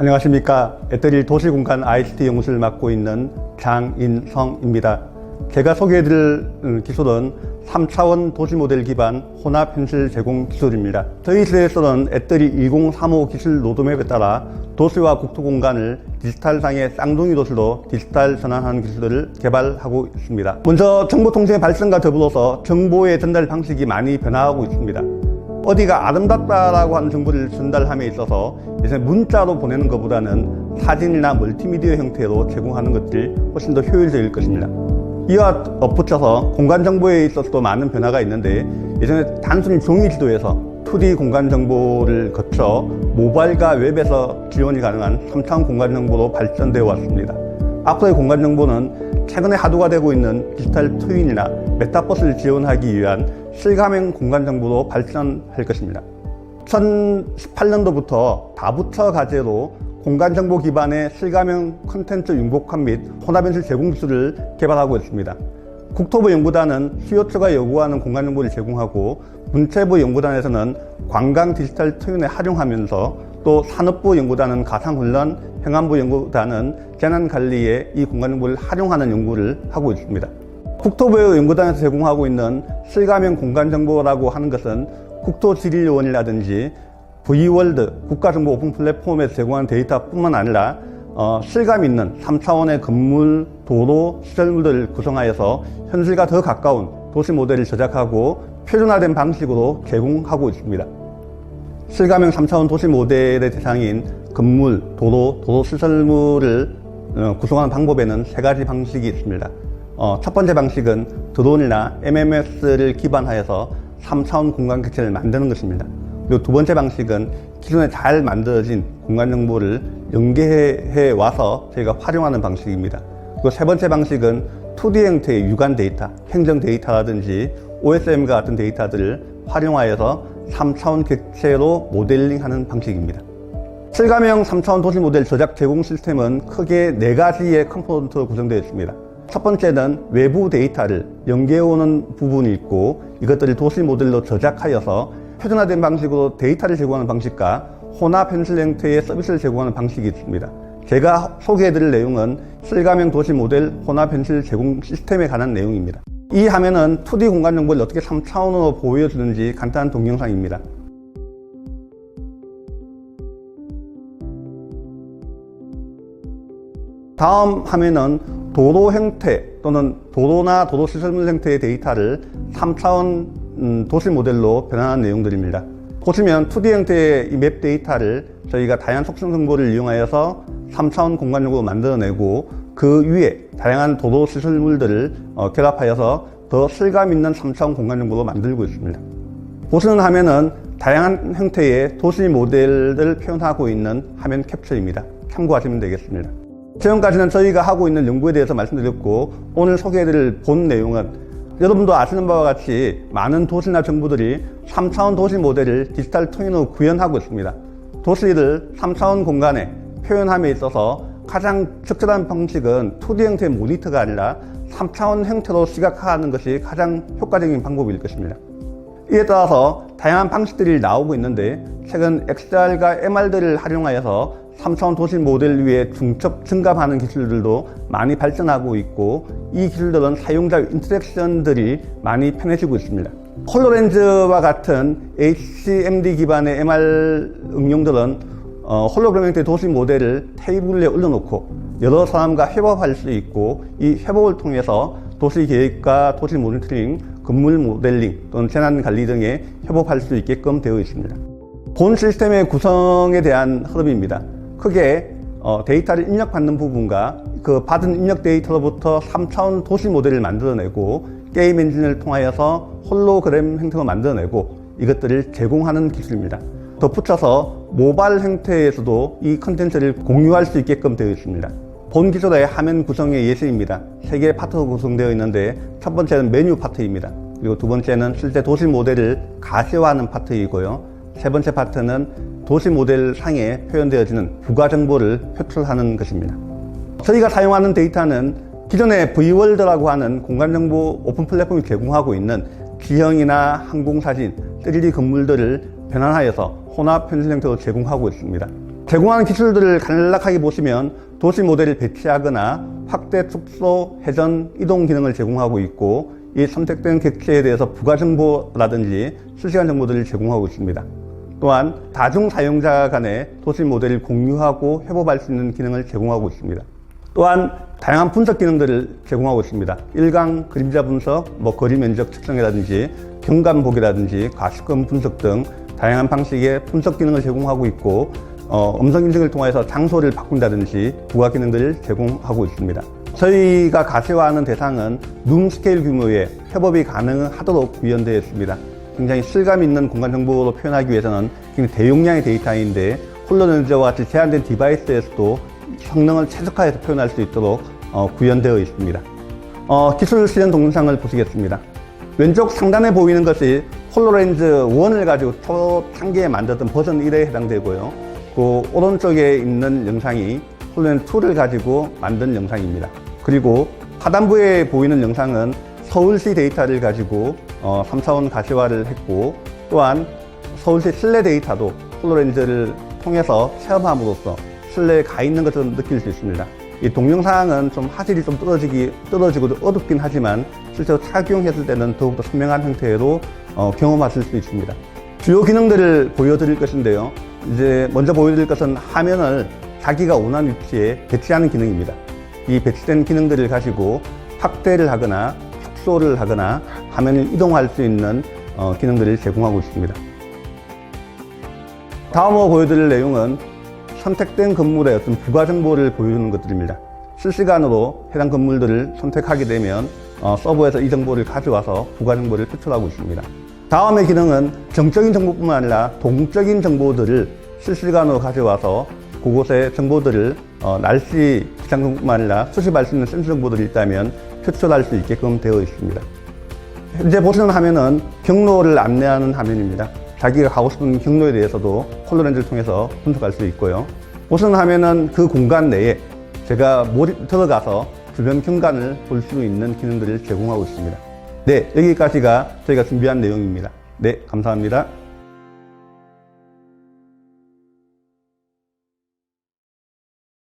안녕하십니까. 애터리 도시공간 ICT 연구소를 맡고 있는 장인성입니다. 제가 소개해드릴 음, 기술은 3차원 도시 모델 기반 혼합 현실 제공 기술입니다. 저희 시대에서는 애터리 2035 기술 로드맵에 따라 도시와 국토 공간을 디지털상의 쌍둥이 도시로 디지털 전환하는 기술을 개발하고 있습니다. 먼저 정보통신의 발전과 더불어서 정보의 전달 방식이 많이 변화하고 있습니다. 어디가 아름답다라고 하는 정보를 전달함에 있어서 이제 문자로 보내는 것보다는 사진이나 멀티미디어 형태로 제공하는 것들이 훨씬 더 효율적일 것입니다. 이와 덧붙여서 공간 정보에 있어서도 많은 변화가 있는데 예전에 단순히 종이 지도에서 2D 공간 정보를 거쳐 모바일과 웹에서 지원이 가능한 3차원 공간 정보로 발전되어 왔습니다. 앞으로의 공간 정보는 최근에 하도가 되고 있는 디지털 트윈이나 메타버스를 지원하기 위한 실감형 공간 정보로 발전할 것입니다. 2018년도부터 다부처 과제로 공간 정보 기반의 실감형 콘텐츠 융복합 및 혼합현실 제공 기술을 개발하고 있습니다. 국토부 연구단은 수요처가 요구하는 공간 정보를 제공하고 문체부 연구단에서는 관광 디지털 트윈에 활용하면서 또 산업부 연구단은 가상훈련, 행안부 연구단은 재난관리에 이 공간 정보를 활용하는 연구를 하고 있습니다. 국토부 연구단에서 제공하고 있는 실감형 공간 정보라고 하는 것은 국토지리원이라든지 V월드 국가정보 오픈 플랫폼에서 제공하는 데이터뿐만 아니라 어, 실감 있는 3차원의 건물, 도로, 시설물들을 구성하여서 현실과 더 가까운 도시 모델을 제작하고 표준화된 방식으로 제공하고 있습니다. 실감형 3차원 도시 모델의 대상인 건물, 도로, 도로 시설물을 어, 구성하는 방법에는 세 가지 방식이 있습니다. 어, 첫 번째 방식은 드론이나 MMS를 기반하여서 3차원 공간 객체를 만드는 것입니다. 그리고 두 번째 방식은 기존에 잘 만들어진 공간 정보를 연계해 와서 저희가 활용하는 방식입니다. 그리고 세 번째 방식은 2D 형태의 유관 데이터, 행정 데이터라든지 OSM과 같은 데이터들을 활용하여서 3차원 객체로 모델링하는 방식입니다. 실감형 3차원 도시 모델 저작 제공 시스템은 크게 네 가지의 컴포넌트로 구성되어 있습니다. 첫 번째는 외부 데이터를 연계해오는 부분이 있고 이것들을 도시 모델로 저작하여서 표준화된 방식으로 데이터를 제공하는 방식과 혼합 현실 형태의 서비스를 제공하는 방식이 있습니다. 제가 소개해드릴 내용은 실감형 도시 모델 혼합 현실 제공 시스템에 관한 내용입니다. 이 화면은 2D 공간 정보를 어떻게 3차원으로 보여주는지 간단한 동영상입니다. 다음 화면은 도로 형태 또는 도로나 도로 시설물 형태의 데이터를 3차원 음, 도시 모델로 변환한 내용들입니다. 보시면 2D 형태의 이맵 데이터를 저희가 다양한 속성 정보를 이용하여서 3차원 공간적으로 만들어내고 그 위에 다양한 도로 시설물들을 어, 결합하여서 더 실감 있는 3차원 공간 정보로 만들고 있습니다. 보시는 화면은 다양한 형태의 도시 모델을 표현하고 있는 화면 캡처입니다. 참고하시면 되겠습니다. 지금까지는 저희가 하고 있는 연구에 대해서 말씀드렸고 오늘 소개해드릴 본 내용은 여러분도 아시는 바와 같이 많은 도시나 정부들이 3차원 도시 모델을 디지털 트윈으로 구현하고 있습니다. 도시를 3차원 공간에 표현함에 있어서 가장 적절한 방식은 2D 형태의 모니터가 아니라 3차원 형태로 시각화하는 것이 가장 효과적인 방법일 것입니다. 이에 따라서 다양한 방식들이 나오고 있는데 최근 XR과 MR들을 활용하여서 3차원 도시 모델 위에 중첩 증감하는 기술들도 많이 발전하고 있고 이 기술들은 사용자 인터랙션들이 많이 편해지고 있습니다. 홀로렌즈와 같은 HMD 기반의 MR 응용들은 어, 홀로그램 형태의 도시 모델을 테이블에 올려놓고 여러 사람과 협업할 수 있고 이 협업을 통해서 도시 계획과 도시 모니터링, 건물 모델링 또는 재난 관리 등에 협업할 수 있게끔 되어 있습니다. 본 시스템의 구성에 대한 흐름입니다. 크게 어, 데이터를 입력받는 부분과 그 받은 입력 데이터로부터 3차원 도시 모델을 만들어내고 게임 엔진을 통하여서 홀로그램 형태로 만들어내고 이것들을 제공하는 기술입니다. 덧붙여서 모바일 형태에서도 이 컨텐츠를 공유할 수 있게끔 되어 있습니다. 본 기술의 화면 구성의 예시입니다. 세 개의 파트로 구성되어 있는데 첫 번째는 메뉴 파트입니다. 그리고 두 번째는 실제 도시 모델을 가시화하는 파트이고요. 세 번째 파트는 도시 모델 상에 표현되어지는 부가 정보를 표출하는 것입니다. 저희가 사용하는 데이터는 기존의 V월드라고 하는 공간 정보 오픈 플랫폼이 제공하고 있는 지형이나 항공사진, 3D 건물들을 변환하여서 혼합 현실 형태로 제공하고 있습니다. 제공하는 기술들을 간략하게 보시면 도시 모델을 배치하거나 확대, 축소, 회전, 이동 기능을 제공하고 있고 이 선택된 객체에 대해서 부가 정보라든지 실시간 정보들을 제공하고 있습니다. 또한 다중 사용자 간의 도시 모델을 공유하고 협업할 수 있는 기능을 제공하고 있습니다. 또한 다양한 분석 기능들을 제공하고 있습니다. 일강 그림자 분석, 뭐 거리 면적 측정이라든지 경감 보기라든지 가시권 분석 등 다양한 방식의 분석 기능을 제공하고 있고 어, 음성 인증을 통해서 장소를 바꾼다든지 부가 기능들을 제공하고 있습니다. 저희가 가시화하는 대상은 룸 스케일 규모의 협업이 가능하도록 구현되어 있습니다. 굉장히 실감 있는 공간 정보로 표현하기 위해서는 굉장히 대용량의 데이터인데 홀로렌즈와 같이 제한된 디바이스에서도 성능을 최적화해서 표현할 수 있도록 어, 구현되어 있습니다. 어, 기술 실현 동영상을 보시겠습니다. 왼쪽 상단에 보이는 것이 홀로렌즈 1을 가지고 초창기에 만들었던 버전 1에 해당되고요. 그 오른쪽에 있는 영상이 홀로렌즈 2를 가지고 만든 영상입니다. 그리고 하단부에 보이는 영상은 서울시 데이터를 가지고 어, 3차원 가시화를 했고 또한 서울시 실내 데이터도 홀로렌즈를 통해서 체험함으로써 실내에 가 있는 것을 느낄 수 있습니다. 이 동영상은 좀 화질이 좀 떨어지기, 떨어지고 좀 어둡긴 하지만 실제로 착용했을 때는 더욱더 선명한 형태로 어, 경험하실 수 있습니다. 주요 기능들을 보여드릴 것인데요. 이제 먼저 보여드릴 것은 화면을 자기가 원하는 위치에 배치하는 기능입니다. 이 배치된 기능들을 가지고 확대를 하거나 축소를 하거나 화면을 이동할 수 있는 어, 기능들을 제공하고 있습니다. 다음으로 보여드릴 내용은 선택된 건물의 어떤 부가 정보를 보여주는 것들입니다. 실시간으로 해당 건물들을 선택하게 되면 어, 서버에서 이 정보를 가져와서 부가 정보를 표출하고 있습니다. 다음의 기능은 정적인 정보뿐만 아니라 동적인 정보들을 실시간으로 가져와서 그곳의 정보들을 어, 날씨 기상 정보뿐만 아니라 수집할 수 있는 센서 정보들이 있다면 표출할 수 있게끔 되어 있습니다. 현재 보시는 화면은 경로를 안내하는 화면입니다. 자기가 가고 싶은 경로에 대해서도 홀로렌즈를 통해서 분석할 수 있고요. 보시는 화면은 그 공간 내에 제가 몰입 들어가서 주변 경관을 볼 수 있는 기능들을 제공하고 있습니다. 네, 여기까지가 저희가 준비한 내용입니다. 네, 감사합니다.